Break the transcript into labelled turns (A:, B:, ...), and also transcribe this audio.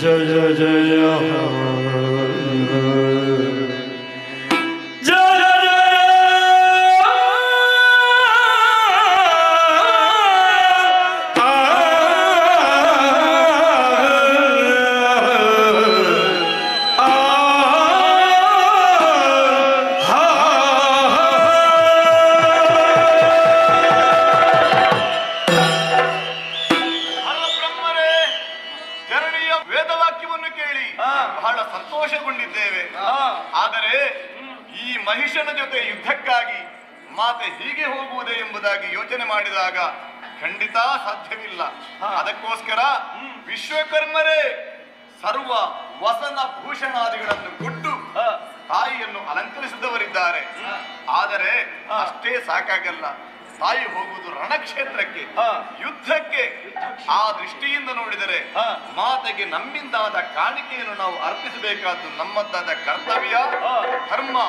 A: जय जय जय ಬಹಳ ಸಂತೋಷಗೊಂಡಿದ್ದೇವೆ. ಆದರೆ ಈ ಮಹಿಷನ ಜೊತೆ ಯುದ್ಧಕ್ಕಾಗಿ ಮಾತೆ ಹೀಗೆ ಹೋಗುವುದೇ ಎಂಬುದಾಗಿ ಯೋಚನೆ ಮಾಡಿದಾಗ ಖಂಡಿತ ಸಾಧ್ಯವಿಲ್ಲ. ಅದಕ್ಕೋಸ್ಕರ ವಿಶ್ವಕರ್ಮರೇ ಸರ್ವ ವಸನ ಭೂಷಣಾದಿಗಳನ್ನು ಕೊಟ್ಟು ತಾಯಿಯನ್ನು ಅಲಂಕರಿಸಿದವರಿದ್ದಾರೆ. ಆದರೆ ಅಷ್ಟೇ ಸಾಕಾಗಲ್ಲ. ತಾಯಿ ಹೋಗುವುದು ರಣಕ್ಷೇತ್ರಕ್ಕೆ ಯುದ್ಧಕ್ಕೆ ಆ ದೃಷ್ಟಿಯಿಂದ ನೋಡಿದರೆ ಮಾತೆಗೆ ನಮ್ಮಿಂದಾದ ಕಾಣಿಕೆಯನ್ನು ನಾವು ಅರ್ಪಿಸಬೇಕಾದ್ದು ನಮ್ಮದ್ದಾದ ಕರ್ತವ್ಯ ಧರ್ಮ